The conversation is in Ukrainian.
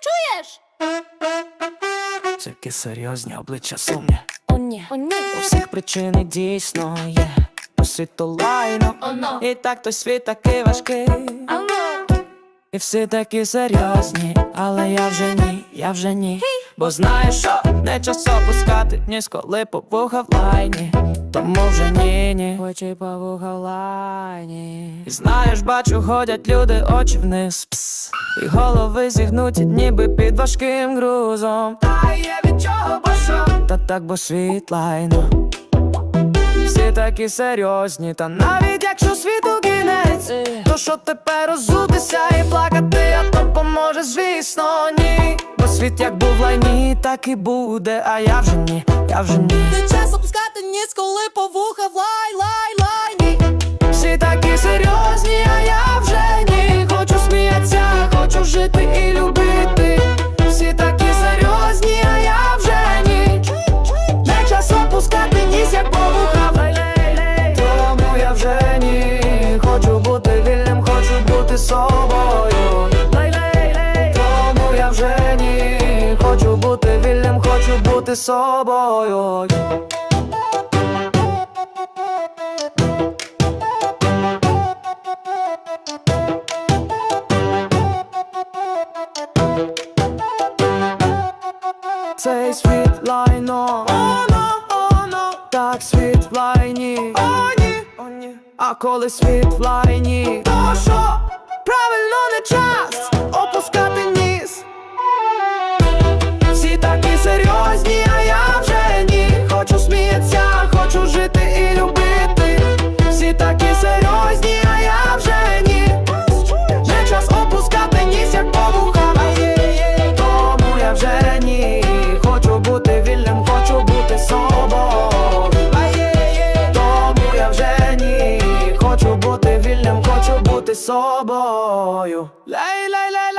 чуєш, чуєш? Тільки серйозні обличчя сумні О, ні, о, ні. У всіх причини дійсно є По світу лайно Оно. І так той світ такий важкий Ано. І всі такі серйозні, але я вже ні, я вже ні. Бо знаєш, що не час опускати ніс, коли повуха в лайні. Тому вже ні, ні. Очі. І знаєш, бачу, ходять люди, очі вниз. Пс. І голови зігнуті, ніби під важким грузом. Та є від чого, бо що? Та так, бо світ лайно. Всі такі серйозні, та навіть якщо світу кінець, то що тепер розутися і плакати, а то поможе, звісно, ні. Бо світ як був лайні, так і буде, а я вже ні, я вже ні. Не час опускати ніс, хочу бути собою. Тому я вже ні. Хочу бути вільним, хочу бути собою. Цей світ лайно, оно, оно, так світ в лайні, оні, оні. А коли світ в лайні, то що? Правильно не час опускати te so boju Lei, lei, lei